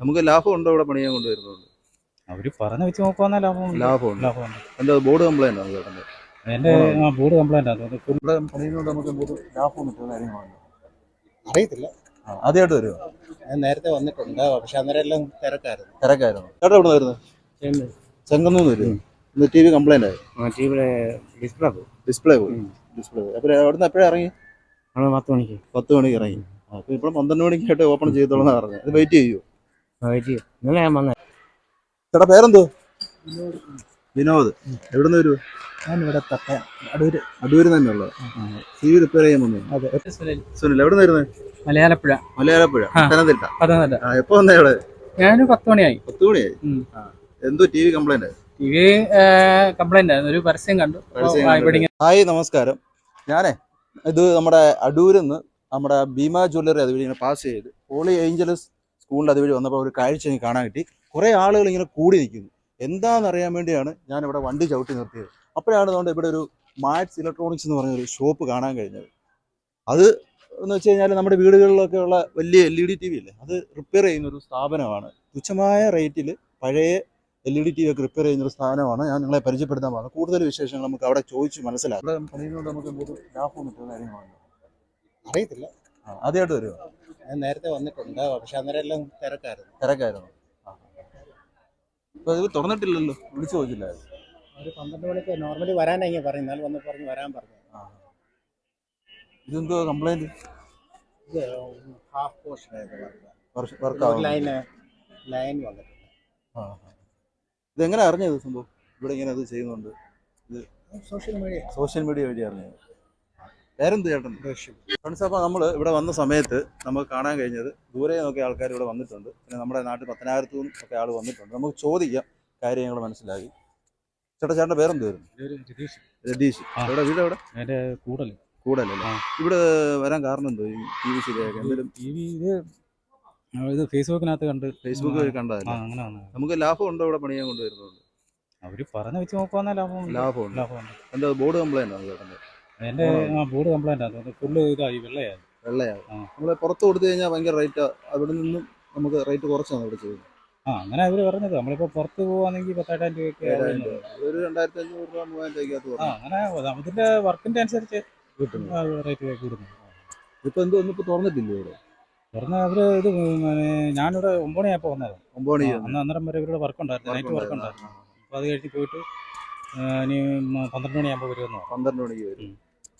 നമുക്ക് ലാഭം ഉണ്ടോ ഇവിടെ പണിയാൻ കൊണ്ടുവരുന്നുണ്ട് അവർ പറഞ്ഞ വെച്ച് നോക്കുവാന്നാ ലാഭം ലാഭമുണ്ട് ലാഭമുണ്ട് എന്താ ബോർഡ് കംപ്ലൈന്റ് ആണ് ചേട്ടന്റെ? എന്റെ ആ ബോർഡ് കംപ്ലൈന്റ് ആണ് ഇവിടെ പണിയുന്നതുകൊണ്ട് നമുക്ക് എന്തെങ്കിലും ലാഭം കിട്ടുന്ന കാര്യങ്ങളാണ് അറിയത്തില്ല. ആദ്യമായിട്ട് വരുമോ ഞാൻ നേരത്തെ വന്നിട്ടുണ്ട്. പക്ഷെ അന്നേരം എല്ലാം തിരക്കായിരുന്നു. തിരക്കായിരുന്നു. ചേട്ടാ എവിടെ വരുന്നത് ചെങ്ങന്നൂന്ന് വരും ഇന്ന് ടി വി കംപ്ലൈന്റ് ആയി. ടിവിയുടെ ഡിസ്പ്ലേ പോയി. ഡിസ്പ്ലേ പോയി. ഡിസ്പ്ലേ പോയി. അപ്പോൾ അവിടുന്ന് എപ്പോഴാണ് ഇറങ്ങി? നമ്മൾ പത്ത് മണിക്ക്. പത്ത് മണിക്ക് ഇറങ്ങി. അപ്പോൾ ഇപ്പോൾ പന്ത്രണ്ട് മണിക്കായിട്ട് ഓപ്പൺ ചെയ്തോളാം പറഞ്ഞത്. അത് വെയിറ്റ് ചെയ്യൂ വെയിറ്റ് ചെയ്യും? ഇന്നലെ ഞാൻ വന്നത് ചേട്ടാ പേരെന്തോ? വിനോദ്. എവിടുന്ന് വരൂ? ഞാനിവിടെ തട്ട അടൂര്. അടൂര് തന്നെ ഉള്ളത് ടി വി റിപ്പയർ ചെയ്യാൻ വന്നു? അതെ. സുനിൽ. എവിടെ നിന്ന് മലയാളപ്പുഴ. മലയാളപ്പുഴ. പത്തനംതിട്ട. പത്തനംതിട്ട. എപ്പോ വന്നേ ഇവിടെ ഞാൻ പത്ത് മണിയായി. പത്ത് മണിയായി? എന്തോ T V complaint T V complaint ആയിരുന്നു. ഒരു പരസ്യം കണ്ടു. ഹായ് നമസ്കാരം. ഞാനേ ഇത് നമ്മുടെ അടൂരിൽ നിന്ന് നമ്മുടെ ഭീമ ജ്വല്ലറി അതുവഴി പാസ് ചെയ്ത്. ഹോളി ഏഞ്ചലസ് സ്കൂളിന്റെ അതുവഴി വന്നപ്പോൾ ഒരു കാഴ്ച എനിക്ക് കാണാൻ കിട്ടി. കുറേ ആളുകൾ ഇങ്ങനെ കൂടി നിൽക്കുന്നു. എന്താണെന്നറിയാൻ വേണ്ടിയാണ് ഞാൻ ഇവിടെ വണ്ടി ചവിട്ടി നിർത്തിയത്. അപ്പോഴാണ് അതുകൊണ്ട് ഇവിടെ ഒരു മാറ്റ്സ് ഇലക്ട്രോണിക്സ് എന്ന് പറഞ്ഞ ഒരു ഷോപ്പ് കാണാൻ കഴിഞ്ഞത്. അത് എന്ന് വെച്ച് കഴിഞ്ഞാൽ നമ്മുടെ വീടുകളിലൊക്കെ ഉള്ള വലിയ L E D T V ഇല്ലേ? അത് റിപ്പയർ ചെയ്യുന്ന ഒരു സ്ഥാപനമാണ്. തുച്ഛമായ റേറ്റിൽ പഴയ L E D T V ഒക്കെ റിപ്പയർ ചെയ്യുന്ന ഒരു സ്ഥാപനമാണ് ഞാൻ നിങ്ങളെ പരിചയപ്പെടുത്താൻ പറഞ്ഞത് കൂടുതൽ വിശേഷങ്ങൾ നമുക്ക് അവിടെ ചോദിച്ച് മനസ്സിലാക്കാം. അവിടെ പണിയുന്നതുകൊണ്ട് നമുക്ക് ലാഭം കിട്ടുന്ന കാര്യങ്ങളാണ് അറിയത്തില്ല. ആദ്യമായിട്ട് വരുമോ ഞാൻ നേരത്തെ വന്നിട്ടുണ്ട്. പക്ഷെ അന്നേരം എല്ലാം തിരക്കായിരുന്നു. തിരക്കായിരുന്നു ഇത് തുറന്നിട്ടില്ലല്ലോ? വിളിച്ചു ചോദിച്ചില്ലായിരുന്നു. ഒരു പന്ത്രണ്ട് മണിക്ക് നോർമലി വരാനായി പറയും പറഞ്ഞു. എന്നാൽ വന്ന് പറഞ്ഞ് വരാൻ പറഞ്ഞു. ഇതെന്തോ കംപ്ലൈന്റ് ഇത് ഹാഫ് പോർഷൻ ഒരു ലൈൻ ലൈൻ വന്നിട്ടുണ്ട്. ഇത് എങ്ങനെ അറിഞ്ഞത് സംഭവം? ഇവിടെ ഇങ്ങനെ അത് ചെയ്യുന്നുണ്ട്. Social media. സോഷ്യൽ മീഡിയ വഴി അറിഞ്ഞത്. വേറെന്ത് ചേട്ടൻ? ഫ്രണ്ട്സ് അപ്പോൾ നമ്മൾ ഇവിടെ വന്ന സമയത്ത് നമുക്ക് കാണാൻ കഴിഞ്ഞത് ദൂരെ നോക്കിയ ആൾക്കാർ ഇവിടെ വന്നിട്ടുണ്ട്. പിന്നെ നമ്മുടെ നാട്ടിൽ പത്തനായിരത്തു നിന്നും ഒക്കെ ആൾ വന്നിട്ടുണ്ട്. നമുക്ക് ചോദിക്കാം കാര്യങ്ങൾ മനസ്സിലാക്കി ചേട്ടാ ചേട്ടന്റെ പേരെന്ത് വരും രതീഷ്. അവിടെ. ഇവിടെ വീട് എവിടെ? എന്റെ കൂടൽ. കൂടലല്ലേ. ഇവിടെ വരാൻ കാരണം എന്തോ ടി വി ശരിയാക്കി എന്തെങ്കിലും ടി വി ഇത് ഫേസ്ബുക്കിനകത്ത് കണ്ട്. ഫേസ്ബുക്ക് വഴി കണ്ടതല്ലേ. നമുക്ക് ലാഭം ഉണ്ടോ ഇവിടെ പണിയാൻ കൊണ്ടുവരുന്നുണ്ട് അവർ പറഞ്ഞ വെച്ച് നോക്കുവാന്നാ ലാഭം ലാഭമുണ്ട് ലാഭമുണ്ട് എന്താ ബോർഡ് കംപ്ലൈന്റ് ആണ് ചേട്ടന്റെ? എന്റെ ആ ബോർഡ് കംപ്ലൈന്റ് ആണ്. അത് ഫുള്ള് ഇതായി വെള്ളയായി. വെള്ളയാണ് നമ്മൾ പുറത്ത് കൊടുത്തു കഴിഞ്ഞാൽ ഭയങ്കര റേറ്റ് അവിടെ നിന്നും നമുക്ക് റേറ്റ് കുറച്ചാണ് ഇവിടെ ചെയ്യുന്നത്. ആ അങ്ങനെ അവർ പറഞ്ഞത്. നമ്മളിപ്പോൾ പുറത്ത് പോവാണെങ്കിൽ പത്തായിരം രൂപയ്ക്ക് ഒരു രണ്ടായിരത്തി അഞ്ഞൂറ് രൂപ. മൂവായിരം രൂപയ്ക്കകത്ത് ആ അങ്ങനെ അതിന്റെ വർക്കിന്റെ അനുസരിച്ച് കിട്ടും. റേറ്റ് കൂടുന്നു ഇപ്പോൾ എന്തോ ഒന്നും ഇപ്പോൾ തുറന്നിട്ടില്ലേ ഇവിടെ? പറഞ്ഞ അവർ ഇത് ഞാനിവിടെ ഒമ്പത് മണിയായപ്പോ വന്നത് ഒമ്പത് മണി അന്ന് അന്നേരം വരെ ഇവരുടെ വർക്ക് ഉണ്ടായിരുന്നു. നൈറ്റ് വർക്ക് ഉണ്ടായിരുന്നു. അപ്പോൾ അത് കഴിഞ്ഞ് പോയിട്ട് ഇനി പന്ത്രണ്ട് മണിയാകുമ്പോൾ വരുമെന്നോ പന്ത്രണ്ട് മണിക്ക് വരും.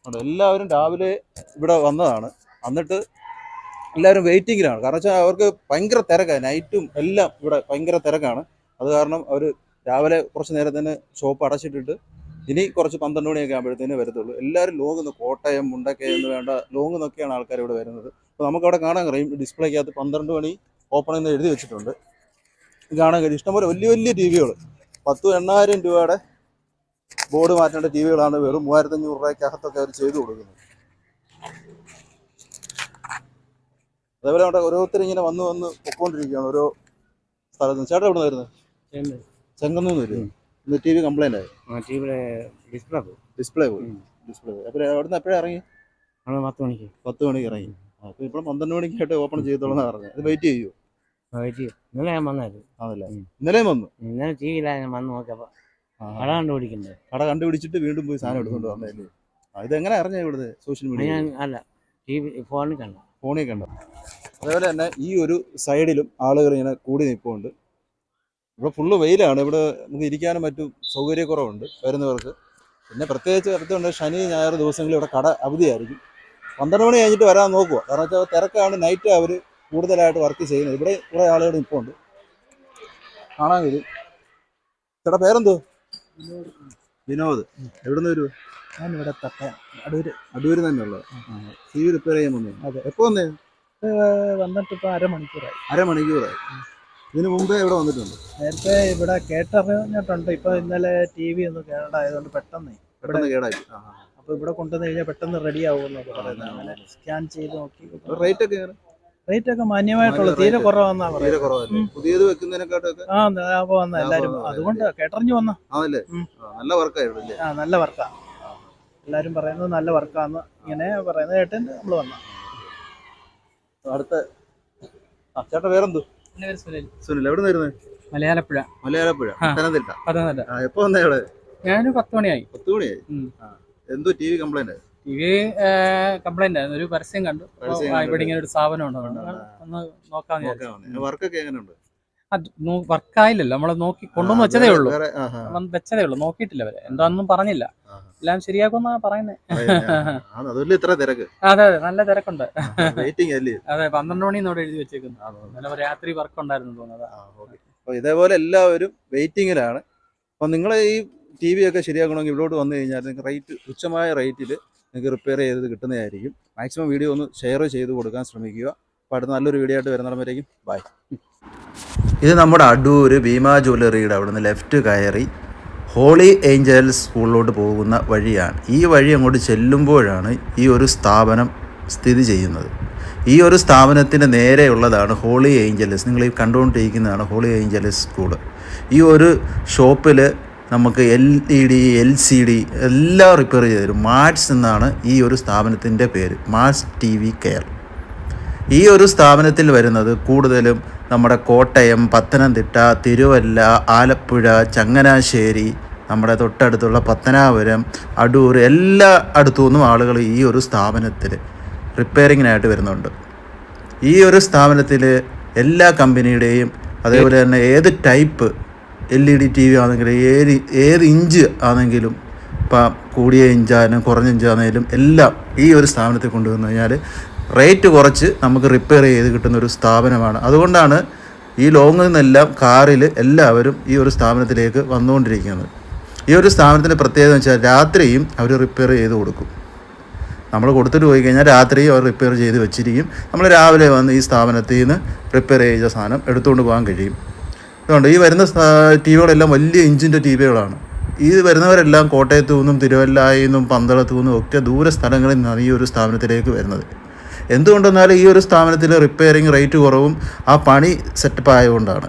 ഉം. അതുകൊണ്ട് എല്ലാവരും രാവിലെ ഇവിടെ വന്നതാണ്. എന്നിട്ട് എല്ലാവരും വെയിറ്റിങ്ങിലാണ്. കാരണം വെച്ചാൽ അവർക്ക് ഭയങ്കര തിരക്കാണ് നൈറ്റും എല്ലാം ഇവിടെ ഭയങ്കര തിരക്കാണ്. അത് കാരണം അവർ രാവിലെ കുറച്ച് നേരം തന്നെ ഷോപ്പ് അടച്ചിട്ടിട്ട് ഇനി കുറച്ച് പന്ത്രണ്ട് മണിയൊക്കെ ആകുമ്പോഴത്തേനേ വരത്തുള്ളൂ. എല്ലാവരും ലോങ് നിന്ന് കോട്ടയം മുണ്ടക്കയം വേണ്ട ലോങ് നിന്നൊക്കെയാണ് ആൾക്കാർ ഇവിടെ വരുന്നത്. അപ്പോൾ നമുക്കവിടെ കാണാൻ കഴിയും. ഡിസ്പ്ലേക്കകത്ത് പന്ത്രണ്ട് മണി ഓപ്പൺ എന്ന് എഴുതി വെച്ചിട്ടുണ്ട്. കാണാൻ കഴിയും. ഇഷ്ടംപോലെ വലിയ വലിയ ടി വികൾ പത്തു എണ്ണായിരം രൂപയുടെ ബോർഡ് മാറ്റേണ്ട ടി വികളാണ് വെറും മൂവായിരത്തി അഞ്ഞൂറ് രൂപയ്ക്കകത്തൊക്കെ അവർ ചെയ്തു കൊടുക്കുന്നത്. അതേപോലെ അവിടെ ഓരോരുത്തർ ഇങ്ങനെ വന്ന് വന്ന് പൊക്കോണ്ടിരിക്കുകയാണ്. ഓരോ സ്ഥലത്ത്. നിന്ന്. ചേട്ടാ എവിടെ നിന്ന് വരുന്നത് ചെങ്ങന്നൂന്ന് വരും ഇന്ന് ടി വി കംപ്ലൈന്റ് ആയി. ഡിസ്പ്ലേ പോകും ഡിസ്പ്ലേ പോയി. ഡിസ്പ്ലേ പോയി. അപ്പോൾ അവിടെ നിന്ന് എപ്പോഴാണ് ഇറങ്ങി? പത്ത് മണിക്ക്. പത്ത് മണിക്ക് ഇറങ്ങി. അപ്പോൾ ഇപ്പോൾ പന്ത്രണ്ട് മണിക്കായിട്ട് ഓപ്പൺ ചെയ്തോളെന്നാണ് പറഞ്ഞത്. അത് വെയിറ്റ് ചെയ്യുമോ വെയിറ്റ് ചെയ്യും. ഇന്നലെ ഞാൻ വന്നായിരുന്നു. ഉം. ഇന്നലെയും വന്നു? ഇന്നലെ ടി വിയിലാണ് ഞാൻ വന്ന് നോക്കിയപ്പോൾ. കട കണ്ടുപിടിക്കണ്ടേ? കട കണ്ടുപിടിച്ചിട്ട് വീണ്ടും പോയി സാധനം എടുത്തോണ്ട് വന്നതല്ലേ? ആ ഇത് എങ്ങനെ അറിഞ്ഞ ഇവിടുത്തെ സോഷ്യൽ മീഡിയ ഞാൻ അല്ല ടി വി ഫോണിൽ കണ്ട. ഫോണിൽ കണ്ട. അതേപോലെ തന്നെ ഈ ഒരു സൈഡിലും ആളുകൾ ഇങ്ങനെ കൂടി നിൽപ്പുണ്ട്. ഇവിടെ ഫുള്ള് വെയിലാണ്. ഇവിടെ നമുക്ക് ഇരിക്കാനും മറ്റും സൗകര്യക്കുറവുണ്ട് വരുന്നവർക്ക്. പിന്നെ പ്രത്യേകിച്ച് അടുത്തുണ്ട് ശനി ഞായർ ദിവസങ്ങളിൽ ഇവിടെ കട അവധിയായിരിക്കും. പന്ത്രണ്ട് മണി കഴിഞ്ഞിട്ട് വരാൻ നോക്കുക കാരണം വെച്ചാൽ തിരക്കാണ് നൈറ്റ് അവർ കൂടുതലായിട്ട് വർക്ക് ചെയ്യുന്നത്. ഇവിടെ കുറേ ആളുകൾ നിൽപ്പുണ്ട്. കാണാൻ കഴിയും. ചേട്ടാ പേരെന്തോ വിനോദ് എവിടെ നിന്ന് ഞാൻ ഇവിടെ തട്ട അടൂര് അടൂര് തന്നെയുള്ളത് സി വി റിപ്പയർ ചെയ്യാൻ വന്നു? അതെ. എപ്പോ വന്നേ? വന്നിട്ട് ഇപ്പൊ അരമണിക്കൂറായി. അരമണിക്കൂറായി. ഇതിനു മുമ്പേ ഇവിടെ വന്നിട്ടുണ്ട്? നേരത്തെ ഇവിടെ കേട്ടറിഞ്ഞിട്ടുണ്ട്. ഇപ്പൊ ഇന്നലെ ടി വി ഒന്ന് കേടായതുകൊണ്ട് പെട്ടെന്ന്. പെട്ടെന്ന് കേടായി. അപ്പൊ ഇവിടെ കൊണ്ടുവന്ന് കഴിഞ്ഞാൽ പെട്ടെന്ന് റെഡി ആവുമെന്നൊക്കെ പറയുന്നത്. അങ്ങനെ സ്കാൻ ചെയ്ത് നോക്കി. റേറ്റ് ഒക്കെ? റേറ്റ് ഒക്കെ മാന്യമായിട്ടുള്ള തീരെ. കുറവാന്നാ തീരെ പറയുന്നത്. പുതിയത് വെക്കുന്നതിനെക്കാട്ടൊക്കെ ആ അപ്പൊ വന്ന എല്ലാരും. അതുകൊണ്ട് കേട്ടറിഞ്ഞു വന്ന. നല്ല വർക്കായിരുന്നു അല്ലേ? ആ നല്ല വർക്കാ. എല്ലാരും പറയുന്നത് നല്ല വർക്കാന്ന് ഇങ്ങനെ പറയുന്നത് കേട്ടിട്ട് നമ്മൾ വന്ന അടുത്ത ചേട്ടാ വേറെന്തു? സുനിൽ. എവിടെ മലയാളപ്പുഴ. മലയാളപ്പുഴ. പത്തനംതിട്ട. പത്തനംതിട്ട. എപ്പോ വന്നേ ഇവിടെ ഞാനൊരു പത്ത് മണിയായി. പത്ത് മണിയായി. എന്തോ T V complaint? V complaint ആയിരുന്നു. ഒരു പരസ്യം കണ്ടു. ഇവിടെ ഇങ്ങനെ ഒരു സ്ഥാപനം ഉണ്ട്. ഒന്ന് നോക്കാന്ന് വർക്കൊക്കെ എങ്ങനെയുണ്ട്? വർക്കായില്ലല്ലോ. നമ്മൾ നോക്കി കൊണ്ടുവന്ന് വെച്ചതേ ഉള്ളൂ. വെച്ചതേ ഉള്ളൂ. നോക്കിയിട്ടില്ല അവർ. എന്താണെന്നും പറഞ്ഞില്ല. എല്ലാം ശരിയാക്കുമെന്നാ പറയുന്നത് ഇത്ര തിരക്ക്. അതെ അതെ. നല്ല തിരക്കുണ്ട്. അതെ പന്ത്രണ്ട് മണിന്നോട് എഴുതി വെച്ചേക്കുന്നു. രാത്രി വർക്ക് ഉണ്ടായിരുന്നു തോന്നുന്നത് ഇതേപോലെ എല്ലാവരും വെയിറ്റിംഗിലാണ് അപ്പൊ നിങ്ങൾ ഈ ടി വി ഒക്കെ ശരിയാക്കണമെങ്കിൽ ഇവിടോട്ട് വന്നു കഴിഞ്ഞാൽ നിങ്ങൾക്ക് റേറ്റ് തുച്ഛമായ റേറ്റിൽ നിങ്ങൾക്ക് റിപ്പയർ ചെയ്ത് കിട്ടുന്നതായിരിക്കും. മാക്സിമം വീഡിയോ ഒന്ന് ഷെയർ ചെയ്ത് കൊടുക്കാൻ ശ്രമിക്കുക. അപ്പോൾ അടുത്ത നല്ലൊരു വീഡിയോ ആയിട്ട് വരുന്നിടം ബൈ ഇത് നമ്മുടെ അടൂർ ഭീമ ജ്വല്ലറിയുടെ അവിടുന്ന് ലെഫ്റ്റ് കയറി ഹോളി ഏഞ്ചൽസ് സ്കൂളിലോട്ട് പോകുന്ന വഴിയാണ്. ഈ വഴി അങ്ങോട്ട് ചെല്ലുമ്പോഴാണ് ഈ ഒരു സ്ഥാപനം സ്ഥിതി ചെയ്യുന്നത്. ഈ ഒരു സ്ഥാപനത്തിന് നേരെയുള്ളതാണ് ഹോളി ഏഞ്ചലസ് നിങ്ങൾ ഈ കണ്ടുകൊണ്ടിരിക്കുന്നതാണ് ഹോളി ഏഞ്ചലസ് സ്കൂൾ ഈ ഒരു ഷോപ്പിൽ നമുക്ക് L E D L C D എല്ലാം റിപ്പയർ ചെയ്ത് തരും. മാറ്റ്സ് എന്നാണ് ഈ ഒരു സ്ഥാപനത്തിന്റെ പേര്. മാറ്റ്സ് ടി വി കെയർ ഈ ഒരു സ്ഥാപനത്തിൽ വരുന്നത് കൂടുതലും നമ്മുടെ കോട്ടയം പത്തനംതിട്ട തിരുവല്ല ആലപ്പുഴ ചങ്ങനാശ്ശേരി നമ്മുടെ തൊട്ടടുത്തുള്ള പത്തനാപുരം അടൂർ എല്ലാ അടുത്തു നിന്നും ആളുകൾ ഈ ഒരു സ്ഥാപനത്തിൽ റിപ്പയറിങ്ങിനായിട്ട് വരുന്നുണ്ട്. ഈ ഒരു സ്ഥാപനത്തിൽ എല്ലാ കമ്പനിയുടെയും അതേപോലെ തന്നെ ഏത് type L E D T V ആണെങ്കിലും ഏത് ഏത് ഇഞ്ച് ആണെങ്കിലും ഇപ്പം കൂടിയ ഇഞ്ചാണെങ്കിലും കുറഞ്ഞ ഇഞ്ചാണെങ്കിലും എല്ലാം ഈ ഒരു സ്ഥാപനത്തിൽ കൊണ്ടുവന്നു കഴിഞ്ഞാൽ റേറ്റ് കുറച്ച് നമുക്ക് റിപ്പയർ ചെയ്ത് കിട്ടുന്ന ഒരു സ്ഥാപനമാണ്. അതുകൊണ്ടാണ് ഈ ലോങ്ങിൽ നിന്നെല്ലാം കാറിൽ എല്ലാവരും ഈ ഒരു സ്ഥാപനത്തിലേക്ക് വന്നുകൊണ്ടിരിക്കുന്നത്. ഈ ഒരു സ്ഥാപനത്തിന്റെ പ്രത്യേകത എന്ന് വെച്ചാൽ രാത്രിയും അവർ റിപ്പയർ ചെയ്ത് കൊടുക്കും. നമ്മൾ കൊടുത്തിട്ട് പോയി കഴിഞ്ഞാൽ രാത്രിയും അവർ റിപ്പയർ ചെയ്ത് വെച്ചിരിക്കും. നമ്മൾ രാവിലെ വന്ന് ഈ സ്ഥാപനത്തിൽ നിന്ന് റിപ്പയർ ചെയ്ത സാധനം എടുത്തുകൊണ്ട് പോകാൻ കഴിയും. അതുകൊണ്ട് ഈ വരുന്ന ടി വികളെല്ലാം വലിയ ഇഞ്ചിന്റെ ടി വികളാണ് ഈ വരുന്നവരെല്ലാം കോട്ടയത്തു നിന്നും തിരുവല്ലായിൽ നിന്നും പന്തളത്തു നിന്നും ഒക്കെ ദൂര സ്ഥലങ്ങളിൽ നിന്നാണ് ഈ ഒരു സ്ഥാപനത്തിലേക്ക് വരുന്നത്. എന്തുകൊണ്ടെന്നാൽ ഈ ഒരു സ്ഥാപനത്തിൽ റിപ്പയറിങ് റേറ്റ് കുറവും ആ പണി സെറ്റപ്പ് ആയതുകൊണ്ടാണ്.